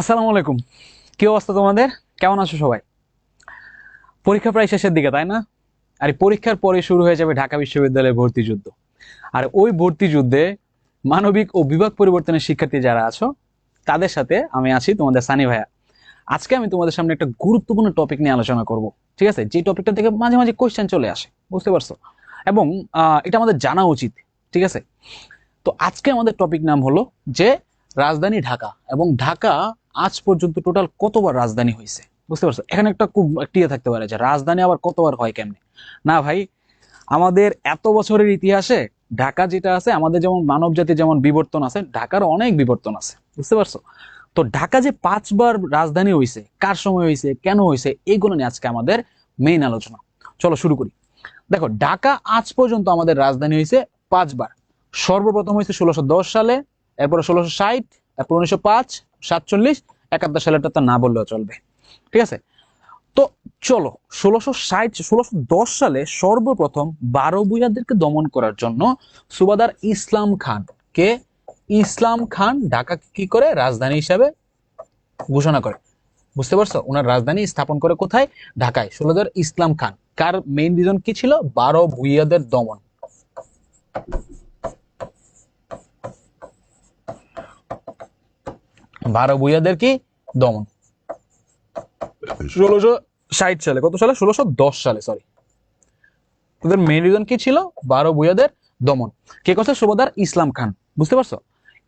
আসসালামু আলাইকুম। কি অবস্থা তোমাদের? কেমন আছো সবাই? পরীক্ষা প্রায় শেষের দিকে, তাই না? আর পরীক্ষার পরে শুরু হয়ে যাবে ঢাকা বিশ্ববিদ্যালয়ের ভর্তি যুদ্ধ। আর ওই ভর্তি যুদ্ধে মানবিক ও বিভাগ পরিবর্তনের শিক্ষার্থী যারা আছো, তাদের সাথে আমি আছি তোমাদের সানি ভাইয়া। আজকে আমি তোমাদের সামনে একটা গুরুত্বপূর্ণ টপিক নিয়ে আলোচনা করব, ঠিক আছে? যে টপিকটা থেকে মাঝে মাঝে কোয়েশ্চেন চলে আসে, বুঝতে পারছ? এবং এটা আমাদের জানা উচিত, ঠিক আছে? তো আজকে আমাদের টপিক নাম হলো যে রাজধানী ঢাকা এবং ঢাকা আজ পর্যন্ত টোটাল কতবার রাজধানী হয়েছে? বুঝতে পারছ? এখানে একটা খুব টিয়ে থাকতে পারে যে রাজধানী আবার কতবার হয় কেমনে? না ভাই, আমাদের এত বছরের ইতিহাসে ঢাকা যেটা আছে, আমাদের যেমন মানব জাতির যেমন বিবর্তন আছে, ঢাকার অনেক বিবর্তন আছে। বুঝতে পারছ? তো ঢাকা যে পাঁচবার রাজধানী হয়েছে, কার সময় হয়েছে, কেন হয়েছে এইগুলো নিয়ে আজকে আমাদের মেইন আলোচনা। চলো শুরু করি। দেখো, ঢাকা আজ পর্যন্ত আমাদের রাজধানী হয়েছে পাঁচবার। সর্বপ্রথম হয়েছে ষোলোশো সালে, এরপরে ষোলোশো ষাট এরপর উনিশশো পাঁচ, সাতচল্লিশ, একাত্তর সালেরটা তো না বললেও চলবে। ঠিক আছে? তো চলো, ষোলোশো ষাট, ষোলোশো দশ সালে সর্বপ্রথম বারো বুয়াদেরকে দমন করার জন্য সুবাদার ইসলাম খান কে? ইসলাম খান ঢাকা কি করে? রাজধানী হিসাবে ঘোষণা করে। বুঝতে পারছ? ওনার রাজধানী স্থাপন করে কোথায়? ঢাকায়। ষোলোদার ইসলাম খান। কার মেইন রিজন কি ছিল? বারো ভুইয়াদের দমন। বারো ভুইয়াদের কি? দমন। ষোলোশো ষাট সালে, কত সালে? ষোলোশো দশ সালে সরি তাদের মেইন রিজন কি ছিল? বারো ভুইয়াদের দমন। কে করছে? সুবাদার ইসলাম খান। বুঝতে পারছ?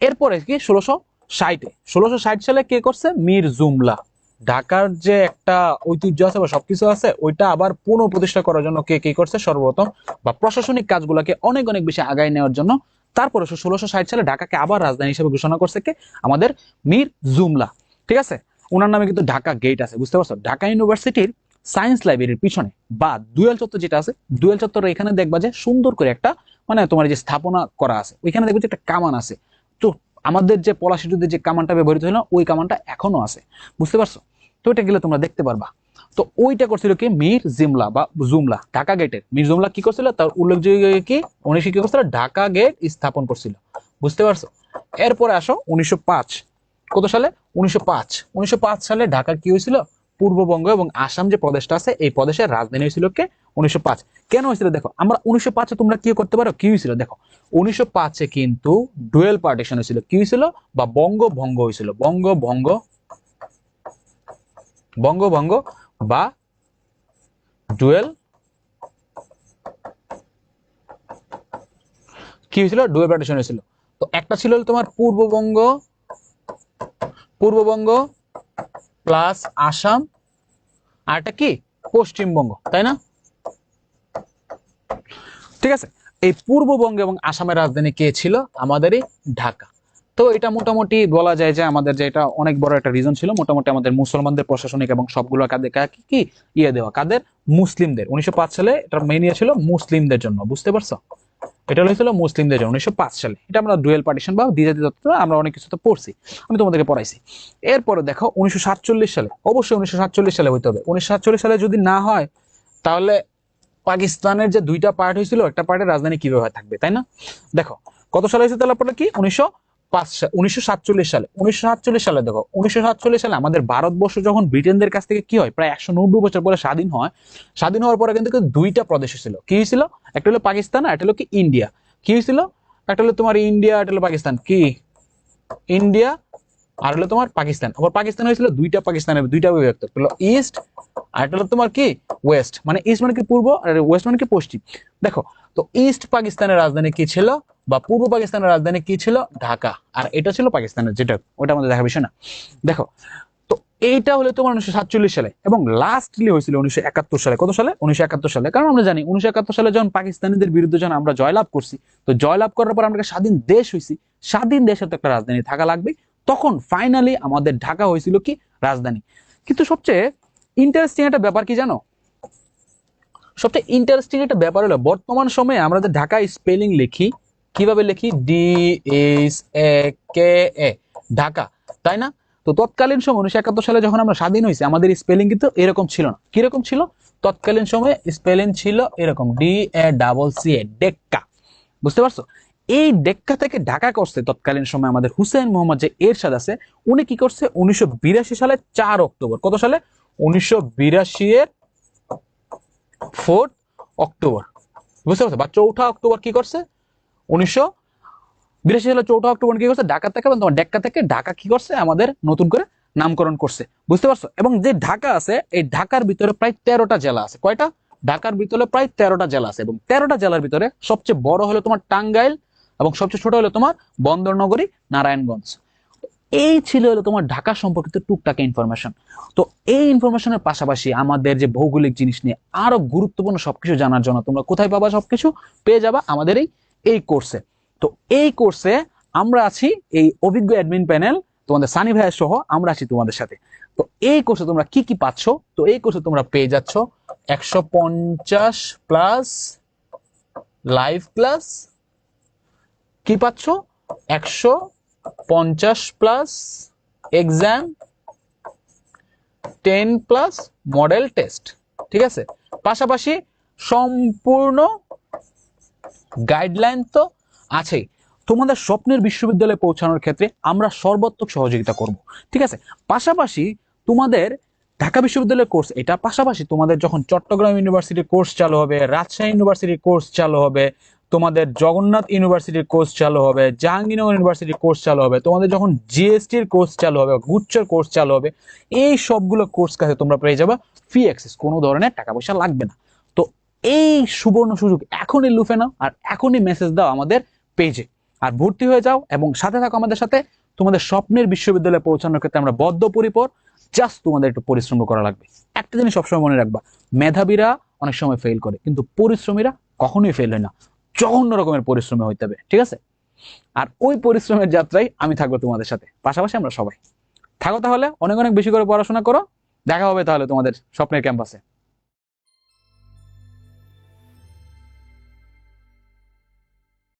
এরপরে কি? ষোলোশো ষাটে। ষোলোশো ষাট সালে কে করছে? মীর জুমলা। ঢাকার যে একটা ঐতিহ্য আছে বা সবকিছু আছে, ওইটা আবার পুনঃ প্রতিষ্ঠা করার জন্য কে, কি করছে? সর্বপ্রথম বা প্রশাসনিক কাজগুলোকে অনেক অনেক বেশি আগায় নেওয়ার জন্য তারপরে ষোলোশো ষাট সালে ঢাকাকে আবার রাজধানী হিসেবে ঘোষণা করছে কে? আমাদের মীর জুমলা। ঠিক আছে? ওনার নামে কিন্তু ঢাকা গেট আছে, বুঝতে পারছ? ঢাকা ইউনিভার্সিটির সায়েন্স লাইব্রেরির পিছনে বা দুয়াল চত্বর যেটা আছে, দুয়াল চত্বর এখানে দেখবা যে সুন্দর করে একটা মানে তোমার যে স্থাপনা করা আছে, ওইখানে দেখবে যে একটা কামান আছে। তো আমাদের যে পলাশিটুদের যে কামানটা ব্যবহৃত হলো, ওই কামানটা এখনও আছে, বুঝতে পারছ? তো ওইটা গেলে তোমরা দেখতে পারবা। তো ওইটা করছিল কি? মীর জিমলা বা জুমলা, ঢাকা গেটের। মীর জুমলা কি করছিল? তার উল্লেখযোগ্য কি? উনি কি করছিল? ঢাকা গেট স্থাপন করছিল। বুঝতে পারছ? এরপরে আসো উনিশশো পাঁচ। কত সালে? উনিশশো পাঁচ। সালে ঢাকার কি হয়েছিল? পূর্ববঙ্গ এবং আসাম যে প্রদেশটা আছে, এই প্রদেশের রাজধানী হয়েছিল কে? উনিশশো পাঁচ। কেন হয়েছিল? দেখো, আমরা উনিশশো পাঁচে তোমরা কি করতে পারো? কি হয়েছিল? দেখো, উনিশশো পাঁচে কিন্তু ডুয়েল পার্টিশন হয়েছিল। কি হয়েছিল? বা বঙ্গভঙ্গ হয়েছিল। বঙ্গ ভঙ্গ বঙ্গভঙ্গ বা ডুয়েল কি হয়েছিল? ডুয়েল পার্টিশন হয়েছিল। তো একটা ছিল তোমার পূর্ববঙ্গ পূর্ববঙ্গ প্লাস আসাম, আর একটা কি? পশ্চিমবঙ্গ, তাই না? ঠিক আছে? এই পূর্ববঙ্গ এবং আসামের রাজধানী কে ছিল? আমাদেরই ঢাকা। তো এটা মোটামুটি বলা যায় যে আমাদের যে এটা অনেক বড় একটা রিজন ছিল, মোটামুটি আমাদের মুসলমানদের প্রশাসনিক এবং সবগুলো কাদের কি ইয়ে দেওয়া, কাদের? মুসলিমদের। উনিশশো পাঁচ সালে এটা মেন ইয়ে ছিল মুসলিমদের জন্য, বুঝতে পারছ? এটা হয়েছিল মুসলিমদের জন্য, উনিশশো পাঁচ সালে। এটা আমরা ডুয়েল পার্টিশন বা দ্বিজাতি তত্ত্ব, আমরা অনেক কিছু তো পড়ছি। আমি তোমাদেরকে পড়াইছি। এরপরে দেখো, উনিশশো সাতচল্লিশ সালে, অবশ্যই উনিশশো সাতচল্লিশ সালে হইতে হবে। উনিশশো সাতচল্লিশ সালে যদি না হয়, তাহলে পাকিস্তানের যে দুইটা পার্ট হয়েছিল, একটা পার্টের রাজধানী কীভাবে থাকবে, তাই না? দেখো, কত সালে হয়েছে তাহলে পরে কি? উনিশশো পাঁচ উনিশশো সালে, উনিশশো সাতচল্লিশ সালে দেখো, উনিশশো সাতচল্লিশ সালে আমাদের ভারতবর্ষ যখন ব্রিটেনদের কাছ থেকে কি হয়, প্রায় একশো নব্বই বছর পরে স্বাধীন হয়, স্বাধীন হওয়ার পরে কিন্তু দুইটা প্রদেশ ছিল কি হয়েছিল? একটা হলো পাকিস্তান আর একটা হলো কি ইন্ডিয়া। কি হয়েছিল? একটা হলো তোমার ইন্ডিয়া, একটা হলো পাকিস্তান। কি? ইন্ডিয়া আর হলো তোমার পাকিস্তান। আবার পাকিস্তান হয়েছিল দুইটা পাকিস্তানের, দুইটা বিভক্ত। হলো ইস্ট আর একটা হলো তোমার কি? ওয়েস্ট। মানে ইস্ট মানে কি পূর্ব আর ওয়েস্ট মানে কি পশ্চিম। দেখো তো ইস্ট পাকিস্তানের রাজধানী কি ছিল বা পূর্ব পাকিস্তানের রাজধানী কি ছিল? ঢাকা। আর এটা ছিল পাকিস্তানের, যেটা, ওটা আমাদের দেখা বিষয় না। দেখো, তো এইটা হলো তোমার উনিশশো সাতচল্লিশ সালে এবং লাস্টলি হয়েছিল উনিশশো একাত্তর সালে। কত সালে? উনিশশো একাত্তর সালে। কারণ আমরা জানি, উনিশশো একাত্তর সালে যখন পাকিস্তানিদের বিরুদ্ধে যখন আমরা জয়লাভ করছি, তো জয়লাভ করার পর আমরা স্বাধীন দেশ হয়েছি স্বাধীন দেশের তো একটা রাজধানী থাকা লাগবে তখন ফাইনালি আমাদের ঢাকা হয়েছিল কি? রাজধানী। কিন্তু সবচেয়ে ইন্টারেস্টিং একটা ব্যাপার কি জানো? সবচেয়ে ইন্টারেস্টিং একটা ব্যাপার হলো, বর্তমান সময়ে আমরা যে ঢাকা স্পেলিং লিখি, কীভাবে লিখি? D S A K A Dhaka, তাই না? তো তৎকালীন সময় উনিশশো একাত্তর সালে যখন আমরা স্বাধীন হয়েছি, আমাদের স্পেলিং কিন্তু এরকম ছিল না। কীরকম ছিল? তৎকালীন সময়ে স্পেলিং ছিল এরকম D A double C A Dacca. বুঝতে পারছ? এই ডেক্কা থেকে ঢাকা করছে তৎকালীন সময় আমাদের হুসেন মোহাম্মদ যে এরশাদ আছে, উনি কি করছে? উনিশশো বিরাশি সালে চার অক্টোবর। কত সালে? উনিশশো বিরাশি এর ফোর্থ অক্টোবর। বুঝতে পারছ? বা চৌঠা অক্টোবর কি করছে? উনিশশো বিরাশি সালে চৌঠা অক্টোবর কি করছে? ঢাকা থেকে তোমার ডেক্কা থেকে ঢাকা কি করছে? আমাদের নতুন করে নামকরণ করছে। বুঝতে পারছ? এবং যে ঢাকা আছে, এই ঢাকার ভিতরে প্রায় তেরোটা জেলা আছে। কয়টা? ঢাকার ভিতরে প্রায় তেরোটা জেলা আছে এবং তেরোটা জেলার ভিতরে সবচেয়ে বড় হলো তোমার টাঙ্গাইল এবং সবচেয়ে ছোট হলো তোমার বন্দরনগরী নারায়ণগঞ্জ। এই ছিল হলো তোমার ঢাকা সম্পর্কিত টুকটাক ইনফরমেশন তো এই ইনফরমেশনের পাশাপাশি আমাদের যে ভৌগোলিক জিনিস নিয়ে আরও গুরুত্বপূর্ণ সবকিছু জানার জন্য তোমরা কোথায় পাবা সবকিছু? পেয়ে যাবা আমাদের এই এই কোর্সে তো এই কোর্সে আমরা আছি এই অভিজ্ঞ অ্যাডমিন প্যানেল তোমাদের সানি ভাইয়ের সহ আমরা আছি তোমাদের সাথে। তো এই কোর্সে তোমরা কি কি পাচ্ছ? তো এই কোর্সে তোমরা পেয়ে যাচ্ছ একশো পঞ্চাশ প্লাস লাইভ ক্লাস কি পাচ্ছ? একশো পঞ্চাশ plus exam ten plus model test ঠিক আছে? পাশাপাশি সম্পূর্ণ গাইডলাইন তো আছেই। তোমাদের স্বপ্নের বিশ্ববিদ্যালয়ে পৌঁছানোর ক্ষেত্রে আমরা সর্বাত্মক সহযোগিতা করব, ঠিক আছে? পাশাপাশি তোমাদের ঢাকা বিশ্ববিদ্যালয়ের কোর্স এটা পাশাপাশি তোমাদের যখন চট্টগ্রাম ইউনিভার্সিটির কোর্স চালু হবে, রাজশাহী ইউনিভার্সিটির কোর্স চালু হবে তোমাদের জগন্নাথ ইউনিভার্সিটির কোর্স চালু হবে, জাহাঙ্গীরনগর ইউনিভার্সিটির কোর্স চালু হবে, তোমাদের যখন জিএসটির কোর্স চালু হবে, গুচ্ছর কোর্স চালু হবে, এই সবগুলো কোর্স কাছে তোমরা পেয়ে যাবে ফ্রি অ্যাক্সেস কোনো ধরনের টাকা পয়সা লাগবে না। তো এই সুবর্ণ সুযোগ এখনই লুফে নাও আর এখনই মেসেজ দাও আমাদের পেজে আর ভর্তি হয়ে যাও এবং সাথে থাকো আমাদের সাথে, তোমাদের স্বপ্নের বিশ্ববিদ্যালয়ে পৌঁছানোর ক্ষেত্রে আমরা বদ্ধপরিপর জাস্ট তোমাদের একটু পরিশ্রম করা লাগবে। একটা জিনিস সবসময় মনে রাখবা, মেধাবীরা অনেক সময় ফেল করে, কিন্তু পরিশ্রমীরা কখনোই ফেল হয় না। জঘন্য রকমের পরিশ্রমে হইতে হবে, ঠিক আছে? আর ওই পরিশ্রমের যাত্রায় আমি থাকব তোমাদের সাথে। পাশাপাশি আমরা সবাই। থাকো তাহলে, অনেক অনেক বেশি করে পড়াশোনা করো। দেখা হবে তাহলে তোমাদের স্বপ্নের ক্যাম্পাসে।